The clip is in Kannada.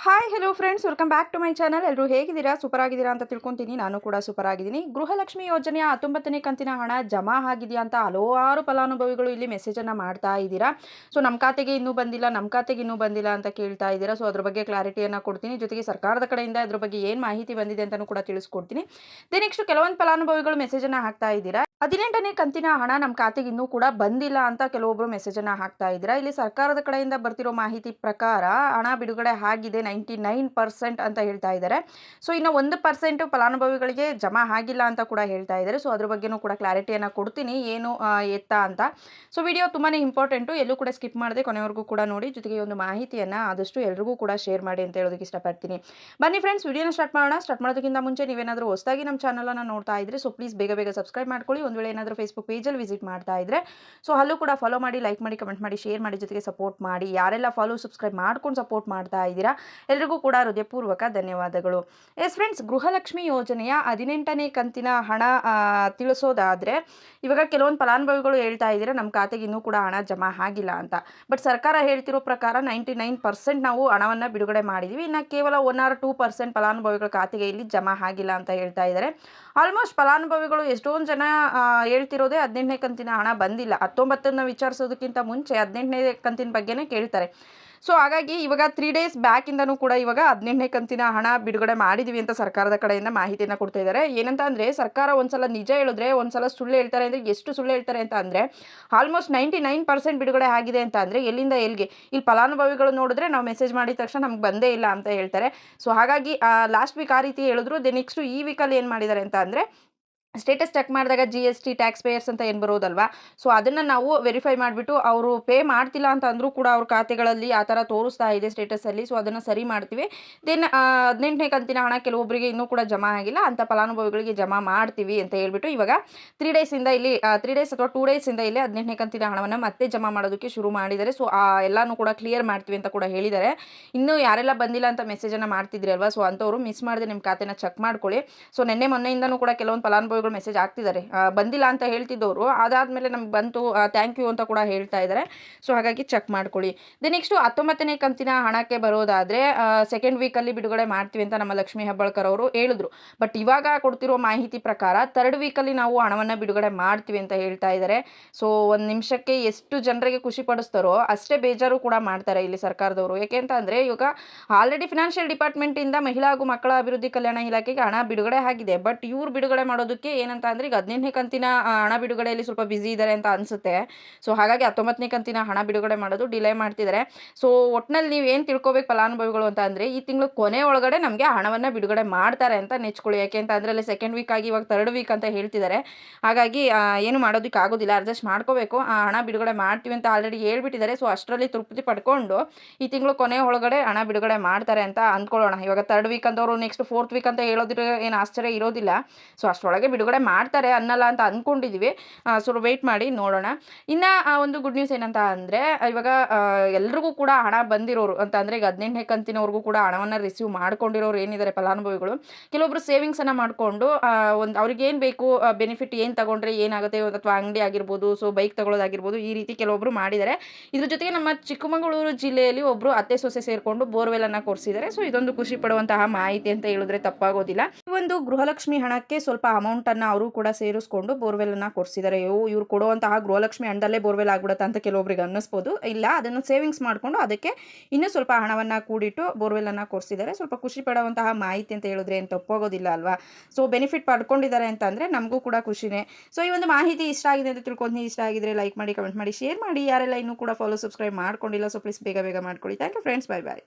Hi hello friends welcome back to my channel ಎಲ್ಲರೂ ಹೇಗಿದ್ದೀರಾ? ಸೂಪರ್ ಆಗಿದ್ದೀರಾ ಅಂತ ತಿಳ್ಕೊತೀನಿ. ನಾನು ಕೂಡ ಸೂಪರ್ ಆಗಿದ್ದೀನಿ ಗೃಹಲಕ್ಷ್ಮಿ ಯೋಜನೆಯ ಹತ್ತೊಂಬತ್ತನೇ ಕಂತಿನ ಹಣ ಜಮಾ ಆಗಿದೆಯಾ ಅಂತ ಹಲವಾರು ಫಲಾನುಭವಿಗಳು ಇಲ್ಲಿ ಮೆಸೇಜನ್ನು ಮಾಡ್ತಾ ಇದ್ದೀರಾ. ಸೊ ನಮ್ಮ ಖಾತೆಗೆ ಇನ್ನೂ ಬಂದಿಲ್ಲ ನಮ್ಮ ಖಾತೆಗೆ ಇನ್ನೂ ಬಂದಿಲ್ಲ ಅಂತ ಕೇಳ್ತಾ ಇದ್ದೀರಾ. ಸೊ ಅದ್ರ ಬಗ್ಗೆ ಕ್ಲಾರಿಟಿಯನ್ನು ಕೊಡ್ತೀನಿ. ಜೊತೆಗೆ ಸರ್ಕಾರದ ಕಡೆಯಿಂದ ಅದ್ರ ಬಗ್ಗೆ ಏನು ಮಾಹಿತಿ ಬಂದಿದೆ ಅಂತಲೂ ಕೂಡ ತಿಳಿಸ್ಕೊಡ್ತೀನಿ. ದೆ ನೆಕ್ಸ್ಟ್ ಕೆಲವೊಂದು ಫಲಾನುಭವಿಗಳು ಮೆಸೇಜನ್ನು ಹಾಕ್ತಾ ಇದ್ದೀರಾ. ಹದಿನೆಂಟನೇ ಕಂತಿನ ಹಣ ನಮ್ಮ ಖಾತೆಗೆ ಇನ್ನೂ ಕೂಡ ಬಂದಿಲ್ಲ ಅಂತ ಕೆಲವೊಬ್ಬರು ಮೆಸೇಜನ್ನು ಹಾಕ್ತಾ ಇದ್ದೀರಾ? ಇಲ್ಲಿ ಸರ್ಕಾರದ ಕಡೆಯಿಂದ ಬರ್ತಿರೋ ಮಾಹಿತಿ ಪ್ರಕಾರ ಹಣ ಬಿಡುಗಡೆ ಆಗಿದೆ ನೈಂಟಿ ನೈನ್ ಪರ್ಸೆಂಟ್ ಅಂತ ಹೇಳ್ತಾ ಇದ್ದಾರೆ. ಸೊ ಇನ್ನು ಒಂದು ಪರ್ಸೆಂಟ್ ಫಲಾನುಭವಿಗಳಿಗೆ ಜಮಾ ಆಗಿಲ್ಲ ಅಂತ ಕೂಡ ಹೇಳ್ತಾ ಇದ್ದಾರೆ. ಸೊ ಅದ್ರ ಬಗ್ಗೆನೂ ಕೂಡ ಕ್ಲಾರಿಟಿಯನ್ನು ಕೊಡ್ತೀನಿ. ಏನು ಎತ್ತ ಅಂತ. ಸೊ ವಿಡಿಯೋ ತುಂಬಾ ಇಂಪಾರ್ಟೆಂಟು ಎಲ್ಲೂ ಕೂಡ ಸ್ಕಿಪ್ ಮಾಡದೆ ಕೊನೆವರೆಗೂ ಕೂಡ ನೋಡಿ. ಜೊತೆಗೆ ಒಂದು ಮಾಹಿತಿಯನ್ನು ಆದಷ್ಟು ಎಲ್ರಿಗೂ ಕೂಡ ಶೇರ್ ಮಾಡಿ ಅಂತ ಹೇಳೋದಕ್ಕೆ ಇಷ್ಟಪಡ್ತೀನಿ. ಬನ್ನಿ ಫ್ರೆಂಡ್ಸ್ ವಿಡಿಯೋನ ಸ್ಟಾರ್ಟ್ ಮಾಡೋಣ. ಸ್ಟಾರ್ಟ್ ಮಾಡೋದಕ್ಕಿಂತ ಮುಂಚೆ ನೀವೇನಾದರೂ ಹೊಸದಾಗಿ ನಮ್ಮ ಚಾನಲನ್ನು ನೋಡ್ತಾ ಇದ್ರೆ ಸೊ ಪ್ಲೀಸ್ ಬೇಗ ಬೇಗ ಸಬ್ಸ್ಕ್ರೈಬ್ ಮಾಡ್ಕೊಳ್ಳಿ. ಒಂದು ವೇಳೆ ಏನಾದರೂ ಫೇಸ್ಬುಕ್ ಪೇಜಲ್ಲಿ ವಿಸಿಟ್ ಮಾಡ್ತಾ ಇದ್ದರೆ ಸೊ ಅಲ್ಲೂ ಕೂಡ ಫಾಲೋ ಮಾಡಿ ಲೈಕ್ ಮಾಡಿ ಕಮೆಂಟ್ ಮಾಡಿ ಶೇರ್ ಮಾಡಿ ಜೊತೆಗೆ ಸಪೋರ್ಟ್ ಮಾಡಿ. ಯಾರೆಲ್ಲ ಫಾಲೋ ಸಬ್ಸ್ಕ್ರೈಬ್ ಮಾಡ್ಕೊಂಡು ಸಪೋರ್ಟ್ ಮಾಡ್ತಾ ಇದ್ದೀರಾ, ಎಲ್ರಿಗೂ ಕೂಡ ಹೃದಯಪೂರ್ವಕ ಧನ್ಯವಾದಗಳು. ಎಸ್ ಫ್ರೆಂಡ್ಸ್ ಗೃಹಲಕ್ಷ್ಮಿ ಯೋಜನೆಯ ಹದಿನೆಂಟನೇ ಕಂತಿನ ಹಣ ತಿಳಿಸೋದಾದರೆ, ಇವಾಗ ಕೆಲವೊಂದು ಫಲಾನುಭವಿಗಳು ಹೇಳ್ತಾ ಇದ್ದೀರಾ ನಮ್ಮ ಖಾತೆಗೆ ಇನ್ನೂ ಕೂಡ ಹಣ ಜಮಾ ಆಗಿಲ್ಲ ಅಂತ. ಬಟ್ ಸರ್ಕಾರ ಹೇಳ್ತಿರೋ ಪ್ರಕಾರ ನೈಂಟಿ ನೈನ್ ಪರ್ಸೆಂಟ್ ನಾವು ಹಣವನ್ನು ಬಿಡುಗಡೆ ಮಾಡಿದ್ದೀವಿ ಇನ್ನು ಕೇವಲ ಒನ್ ಆರ್ ಟೂ ಪರ್ಸೆಂಟ್ ಫಲಾನುಭವಿಗಳ ಖಾತೆಗೆ ಇಲ್ಲಿ ಜಮಾ ಆಗಿಲ್ಲ ಅಂತ ಹೇಳ್ತಾ ಇದ್ದಾರೆ. ಆಲ್ಮೋಸ್ಟ್ ಫಲಾನುಭವಿಗಳು ಎಷ್ಟೊಂದು ಜನ ಹೇಳ್ತಿರೋದೇ ಹದಿನೆಂಟನೇ ಕಂತಿನ ಹಣ ಬಂದಿಲ್ಲ. ಹತ್ತೊಂಬತ್ತನ್ನು ವಿಚಾರಿಸೋದಕ್ಕಿಂತ ಮುಂಚೆ ಹದಿನೆಂಟನೇ ಕಂತಿನ ಬಗ್ಗೆನೇ ಕೇಳ್ತಾರೆ. ಸೊ ಹಾಗಾಗಿ ಇವಾಗ ತ್ರೀ ಡೇಸ್ ಬ್ಯಾಕಿಂದನೂ ಕೂಡ ಇವಾಗ ಹದಿನೆಂಟನೇ ಕಂತಿನ ಹಣ ಬಿಡುಗಡೆ ಮಾಡಿದ್ದೀವಿ ಅಂತ ಸರ್ಕಾರದ ಕಡೆಯಿಂದ ಮಾಹಿತಿಯನ್ನು ಕೊಡ್ತಾ ಇದ್ದಾರೆ. ಏನಂತ ಅಂದರೆ, ಸರ್ಕಾರ ಒಂದ್ಸಲ ನಿಜ ಹೇಳಿದ್ರೆ, ಒಂದ್ಸಲ ಸುಳ್ಳು ಹೇಳ್ತಾರೆ ಅಂದರೆ ಎಷ್ಟು ಸುಳ್ಳು ಹೇಳ್ತಾರೆ ಅಂತ ಅಂದರೆ ಆಲ್ಮೋಸ್ಟ್ ನೈಂಟಿ ನೈನ್ ಪರ್ಸೆಂಟ್ ಬಿಡುಗಡೆ ಆಗಿದೆ ಅಂತ ಅಂದರೆ ಎಲ್ಲಿಂದ ಎಲ್ಲಿಗೆ? ಇಲ್ಲಿ ಫಲಾನುಭವಿಗಳು ನೋಡಿದ್ರೆ ನಾವು ಮೆಸೇಜ್ ಮಾಡಿದ ತಕ್ಷಣ ನಮ್ಗೆ ಬಂದೇ ಇಲ್ಲ ಅಂತ ಹೇಳ್ತಾರೆ. ಸೊ ಹಾಗಾಗಿ ಲಾಸ್ಟ್ ವೀಕ್ ಆ ರೀತಿ ಹೇಳಿದ್ರು. ದೆ ನೆಕ್ಸ್ಟು ಈ ವೀಕಲ್ಲಿ ಏನು ಮಾಡಿದ್ದಾರೆ ಅಂತ ಅಂದರೆ ಸ್ಟೇಟಸ್ ಚೆಕ್ ಮಾಡಿದಾಗ G S T tax payers ಅಂತ ಏನು ಬರೋದಲ್ವಾ? ಸೊ ಅದನ್ನು ನಾವು ವೆರಿಫೈ ಮಾಡಿಬಿಟ್ಟು ಅವರು ಪೇ ಮಾಡ್ತಿಲ್ಲ ಅಂತ ಅಂದರೂ ಕೂಡ ಅವ್ರ ಖಾತೆಗಳಲ್ಲಿ ಆ ಥರ ತೋರಿಸ್ತಾ ಇದೆ ಸ್ಟೇಟಸಲ್ಲಿ ಸೊ ಅದನ್ನು ಸರಿ ಮಾಡ್ತೀವಿ. ದೆನ್ ಹದಿನೆಂಟನೇ ಕಂತಿನ ಹಣ ಕೆಲವೊಬ್ಬರಿಗೆ ಇನ್ನೂ ಕೂಡ ಜಮಾ ಆಗಿಲ್ಲ. ಅಂಥ ಫಲಾನುಭವಿಗಳಿಗೆ ಜಮಾ ಮಾಡ್ತೀವಿ ಅಂತ ಹೇಳ್ಬಿಟ್ಟು ಇವಾಗ ತ್ರೀ ಡೇಸಿಂದ ಇಲ್ಲಿ ತ್ರೀ ಡೇಸ್ ಅಥವಾ ಟೂ ಡೇಸಿಂದ ಇಲ್ಲಿ ಹದಿನೆಂಟನೇ ಕಂತಿನ ಹಣವನ್ನು ಮತ್ತೆ ಜಮಾ ಮಾಡೋದಕ್ಕೆ ಶುರು ಮಾಡಿದ್ದಾರೆ. ಸೊ ಆ, ಎಲ್ಲನೂ ಕೂಡ ಕ್ಲಿಯರ್ ಮಾಡ್ತೀವಿ ಅಂತ ಕೂಡ ಹೇಳಿದ್ದಾರೆ. ಇನ್ನೂ ಯಾರೆಲ್ಲ ಬಂದಿಲ್ಲ ಅಂತ ಮೆಸೇಜನ್ನು ಮಾಡ್ತಿದ್ರಿ ಅಲ್ವಾ? ಸೊ ಅಂಥವ್ರು ಮಿಸ್ ಮಾಡದೆ ನಿಮ್ಮ ಖಾತೆನ ಚೆಕ್ ಮಾಡ್ಕೊಳ್ಳಿ. ಸೊ ನಿನ್ನೆ ಮೊನ್ನೆಯಿಂದನೂ ಕೂಡ ಕೆಲವೊಂದು ಮೆಸೇಜ್ ಆಗ್ತಿದ್ದಾರೆ ಬಂದಿಲ್ಲ ಅಂತ ಹೇಳ್ತಿದ್ದವರು. ಅದಾದಮೇಲೆ ನಮ್ಗೆ ಬಂತು ಥ್ಯಾಂಕ್ ಯು ಅಂತ ಕೂಡ ಹೇಳ್ತಾ ಇದ್ದಾರೆ ಸೊ ಹಾಗಾಗಿ ಚೆಕ್ ಮಾಡ್ಕೊಳ್ಳಿ. ದಿ ನೆಕ್ಸ್ಟು ಹತ್ತೊಂಬತ್ತನೇ ಕಂತಿನ ಹಣಕ್ಕೆ ಬರೋದಾದರೆ ಸೆಕೆಂಡ್ ವೀಕಲ್ಲಿ ಬಿಡುಗಡೆ ಮಾಡ್ತೀವಿ ಅಂತ ನಮ್ಮ ಲಕ್ಷ್ಮಿ ಹೆಬ್ಬಾಳ್ಕರ್ ಅವರು ಹೇಳಿದ್ರು. ಬಟ್ ಇವಾಗ ಕೊಡ್ತಿರೋ ಮಾಹಿತಿ ಪ್ರಕಾರ ತರ್ಡ್ ವೀಕಲ್ಲಿ ನಾವು ಹಣವನ್ನು ಬಿಡುಗಡೆ ಮಾಡ್ತೀವಿ ಅಂತ ಹೇಳ್ತಾ ಇದ್ದಾರೆ ಸೊ ಒಂದು ನಿಮಿಷಕ್ಕೆ ಎಷ್ಟು ಜನರಿಗೆ ಖುಷಿ ಪಡಿಸ್ತಾರೋ ಅಷ್ಟೇ ಬೇಜಾರು ಕೂಡ ಮಾಡ್ತಾರೆ ಇಲ್ಲಿ ಸರ್ಕಾರದವರು. ಯಾಕೆ ಅಂತ ಅಂದರೆ, ಇವಾಗ ಆಲ್ರೆಡಿ ಫಿನಾನ್ಷಿಯಲ್ ಡಿಪಾರ್ಟ್ಮೆಂಟಿಂದ ಮಹಿಳಾ ಹಾಗೂ ಮಕ್ಕಳ ಅಭಿವೃದ್ಧಿ ಕಲ್ಯಾಣ ಇಲಾಖೆಗೆ ಹಣ ಬಿಡುಗಡೆ ಆಗಿದೆ. ಬಟ್ ಇವ್ರು ಬಿಡುಗಡೆ ಮಾಡೋದಕ್ಕೆ ಏನಂತ ಅಂದರೆ ಈಗ ಹದಿನೆಂಟನೇ ಕಂತಿನ ಹಣ ಬಿಡುಗಡೆಯಲ್ಲಿ ಸ್ವಲ್ಪ ಬ್ಯುಸಿ ಇದ್ದಾರೆ ಅಂತ ಅನ್ಸುತ್ತೆ. ಸೊ ಹಾಗಾಗಿ ಹತ್ತೊಂಬತ್ತನೇ ಕಂತಿನ ಹಣ ಬಿಡುಗಡೆ ಮಾಡೋದು ಡಿಲೇ ಮಾಡ್ತಿದ್ದಾರೆ ಸೊ ಒಟ್ಟಿನಲ್ಲಿ ನೀವು ಏನು ತಿಳ್ಕೊಬೇಕು ಫಲಾನುಭವಿಗಳು ಅಂತ ಅಂದರೆ, ಈ ತಿಂಗಳು ಕೊನೆ ಒಳಗಡೆ ನಮಗೆ ಹಣವನ್ನು ಬಿಡುಗಡೆ ಮಾಡ್ತಾರೆ ಅಂತ ನೆಚ್ಕೊಳ್ಳಿ. ಯಾಕೆ ಅಂತ ಅಂದರೆ, ಅಲ್ಲಿ ಸೆಕೆಂಡ್ ವೀಕ್ ಆಗಿ ಇವಾಗ ತರ್ಡ್ ವೀಕ್ ಅಂತ ಹೇಳ್ತಿದ್ದಾರೆ ಹಾಗಾಗಿ ಏನು ಮಾಡೋದಕ್ಕೆ ಆಗೋದಿಲ್ಲ ಅಡ್ಜಸ್ಟ್ ಮಾಡ್ಕೋಬೇಕು. ಆ ಹಣ ಬಿಡುಗಡೆ ಮಾಡ್ತೀವಿ ಅಂತ ಆಲ್ರೆಡಿ ಹೇಳ್ಬಿಟ್ಟಿದ್ದಾರೆ ಸೊ ಅಷ್ಟರಲ್ಲಿ ತೃಪ್ತಿ ಪಡ್ಕೊಂಡು ಈ ತಿಂಗಳು ಕೊನೆ ಒಳಗಡೆ ಹಣ ಬಿಡುಗಡೆ ಮಾಡ್ತಾರೆ ಅಂತ ಅಂದ್ಕೊಳ್ಳೋಣ. ಇವಾಗ ತರ್ಡ್ ವೀಕ್ ಅಂತವರು ನೆಕ್ಸ್ಟ್ ಫೋರ್ತ್ ವೀಕ್ ಅಂತ ಹೇಳೋದ್ರ ಏನು ಆಶ್ಚರ್ಯ ಇರೋದಿಲ್ಲ. ಸೊ ಅಷ್ಟರೊಳಗೆ ಬಿಡುಗಡೆ ಮಾಡ್ತಾರೆ ಅನ್ನಲ್ಲ ಅಂತ ಅಂದ್ಕೊಂಡಿದ್ದೀವಿ ಸೊ ವೆಯ್ಟ್ ಮಾಡಿ ನೋಡೋಣ. ಇನ್ನು ಒಂದು ಗುಡ್ ನ್ಯೂಸ್ ಏನಂತ ಅಂದರೆ ಇವಾಗ ಆ, ಎಲ್ರಿಗೂ ಕೂಡ ಹಣ ಬಂದಿರೋರು ಅಂತ ಅಂದರೆ ಈಗ ಹದಿನೆಂಟನೇ ಕಂತಿನವ್ರಿಗೂ ಕೂಡ ಹಣವನ್ನು ರಿಸೀವ್ ಮಾಡ್ಕೊಂಡಿರೋರು ಏನಿದ್ದಾರೆ ಫಲಾನುಭವಿಗಳು. ಕೆಲವೊಬ್ರು ಸೇವಿಂಗ್ಸನ್ನು ಮಾಡಿಕೊಂಡು ಒಂದು ಅವ್ರಿಗೆ ಏನು ಬೇಕು ಬೆನಿಫಿಟ್ ಏನು ತಗೊಂಡ್ರೆ ಏನಾಗುತ್ತೆ ಅಥವಾ ಅಂಗಡಿ ಆಗಿರ್ಬೋದು ಸೊ ಬೈಕ್ ತಗೊಳ್ಳೋದಾಗಿರ್ಬೋದು ಈ ರೀತಿ ಕೆಲವೊಬ್ಬರು ಮಾಡಿದ್ದಾರೆ ಇದ್ರ ಜೊತೆಗೆ ನಮ್ಮ ಚಿಕ್ಕಮಗಳೂರು ಜಿಲ್ಲೆಯಲ್ಲಿ ಒಬ್ಬರು ಅತ್ತೆ ಸೊಸೆ ಸೇರಿಕೊಂಡು ಬೋರ್ವೆಲನ್ನು ಕೊರ್ಸಿದ್ದಾರೆ ಸೊ ಇದೊಂದು ಖುಷಿ ಪಡುವಂತಹ ಮಾಹಿತಿ ಅಂತ ಹೇಳಿದ್ರೆ ತಪ್ಪಾಗೋದಿಲ್ಲ. ಈ ಒಂದು ಗೃಹಲಕ್ಷ್ಮಿ ಹಣಕ್ಕೆ ಸ್ವಲ್ಪ ಅಮೌಂಟನ್ನು ಅವರು ಕೂಡ ಸೇರಿಸ್ಕೊಂಡು ಬೋರ್ವೆಲನ್ನು ಕೊಡಿಸಿದ್ದಾರೆ ಅಯ್ಯೋ, ಇವ್ರು ಕೊಡುವಂತಹ ಗೃಹಲಕ್ಷ್ಮಿ ಅಂಡಲ್ಲೇ ಬೋರ್ವೆಲ್ ಆಗ್ಬಿಡುತ್ತೆ ಅಂತ ಕೆಲವೊಬ್ರಿಗೆ ಅನ್ನಿಸ್ಬೋದು. ಇಲ್ಲ, ಅದನ್ನು ಸೇವಿಂಗ್ಸ್ ಮಾಡಿಕೊಂಡು ಅದಕ್ಕೆ ಇನ್ನೂ ಸ್ವಲ್ಪ ಹಣವನ್ನು ಕೂಡಿಟ್ಟು ಬೋರ್ವೆಲನ್ನು ಕೊಡ್ಸಿದ್ದಾರೆ ಸ್ವಲ್ಪ ಖುಷಿ ಪಡುವಂತಹ ಮಾಹಿತಿ ಅಂತ ಹೇಳಿದ್ರೆ ಏನು ತಪ್ಪೋಗೋದಿಲ್ಲ ಅಲ್ವಾ? ಸೊ ಬೆನಿಫಿಟ್ ಪಡ್ಕೊಂಡಿದ್ದಾರೆ ಅಂತ ಅಂದರೆ ನಮಗೂ ಕೂಡ ಖುಷಿನೇ. ಸೊ ಈ ಒಂದು ಮಾಹಿತಿ ಇಷ್ಟ ಆಗಿದೆ ಅಂತ ತಿಳ್ಕೊಂಡು ಇಷ್ಟ ಆಗಿದ್ರೆ ಲೈಕ್ ಮಾಡಿ ಕಮೆಂಟ್ ಮಾಡಿ ಶೇರ್ ಮಾಡಿ. ಯಾರೆಲ್ಲ ಇನ್ನೂ ಕೂಡ ಫಾಲೋ ಸಬ್ಸ್ಕ್ರೈಬ್ ಮಾಡ್ಕೊಂಡಿಲ್ಲ ಸೊ ಪ್ಲೀಸ್ ಬೇಗ ಬೇಗ ಮಾಡ್ಕೊಳ್ಳಿ. Thank you friends bye bye